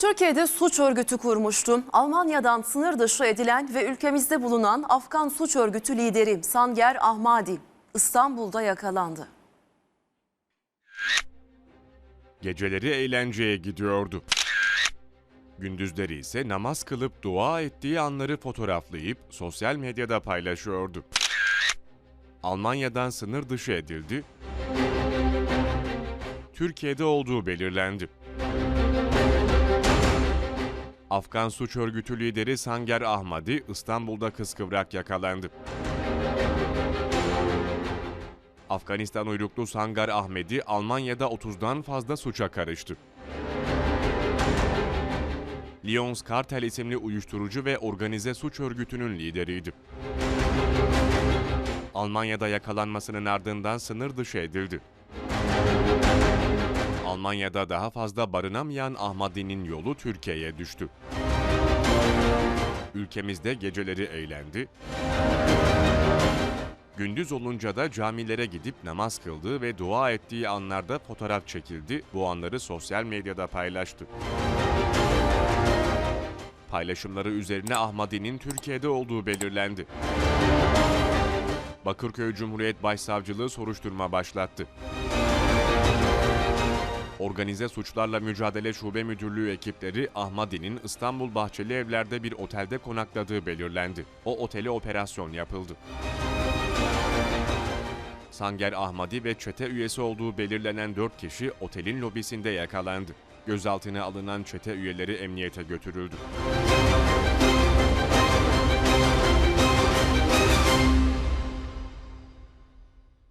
Türkiye'de suç örgütü kurmuştu. Almanya'dan sınır dışı edilen ve ülkemizde bulunan Afgan suç örgütü lideri Sanger Ahmadi İstanbul'da yakalandı. Geceleri eğlenceye gidiyordu. Gündüzleri ise namaz kılıp dua ettiği anları fotoğraflayıp sosyal medyada paylaşıyordu. Almanya'dan sınır dışı edildi. Türkiye'de olduğu belirlendi. Afgan suç örgütü lideri Sanger Ahmadi İstanbul'da kıskıvrak yakalandı. Afganistan uyruklu Sangar Ahmedi Almanya'da 30'dan fazla suça karıştı. Lyons Kartel isimli uyuşturucu ve organize suç örgütünün lideriydi. Almanya'da yakalanmasının ardından sınır dışı edildi. Almanya'da daha fazla barınamayan Ahmadi'nin yolu Türkiye'ye düştü. Ülkemizde geceleri eğlendi, Gündüz olunca da camilere gidip namaz kıldığı ve dua ettiği anlarda fotoğraf çekildi. Bu anları sosyal medyada paylaştı. Paylaşımları üzerine Ahmadi'nin Türkiye'de olduğu belirlendi. Bakırköy Cumhuriyet Başsavcılığı soruşturma başlattı. Organize Suçlarla Mücadele Şube Müdürlüğü ekipleri Ahmadi'nin İstanbul Bahçeli Evler'de bir otelde konakladığı belirlendi. O otele operasyon yapıldı. Sanger Ahmadi ve çete üyesi olduğu belirlenen 4 kişi otelin lobisinde yakalandı. Gözaltına alınan çete üyeleri emniyete götürüldü.